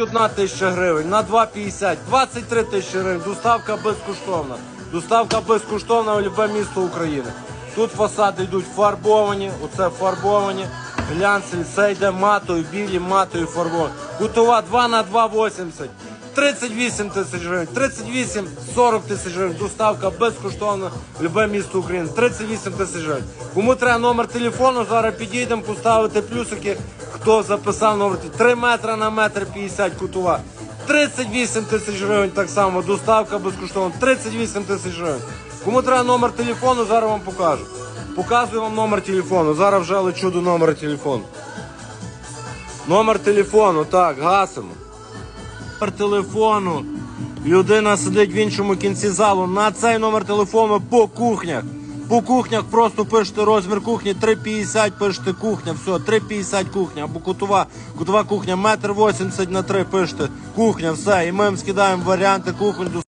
Одна тисяча гривень на 2,50, 23 тисячі гривень, доставка безкоштовна. Доставка безкоштовна в любе місто України. Тут фасади йдуть фарбовані, оце фарбовані, глянцеві, це йде матою, білі, матою фарбовані. Кутова 2 на 2,80, 38 тисяч гривень, 38, 40 тисяч гривень, доставка безкоштовна в любе місто України, 38 тисяч гривень. Кому треба номер телефону, зараз підійдемо, поставити плюсики, хто записав номер, 3 метри на метр 50 кутова. 38 тисяч гривень так само, доставка безкоштовна, 38 тисяч гривень. Кому треба номер телефону, зараз вам покажу. Показую вам номер телефону. Зараз вже лечу до номера телефону. Номер телефону, так, гасимо. Номер телефону. Людина сидить в іншому кінці залу. На цей номер телефону по кухнях. По кухнях просто пишете розмір кухні 3,50, пишете кухня, все, 3,50 кухня, або кутова, кутова кухня, метр 80 на 3 пишете, кухня, все. І ми їм скидаємо варіанти кухонь.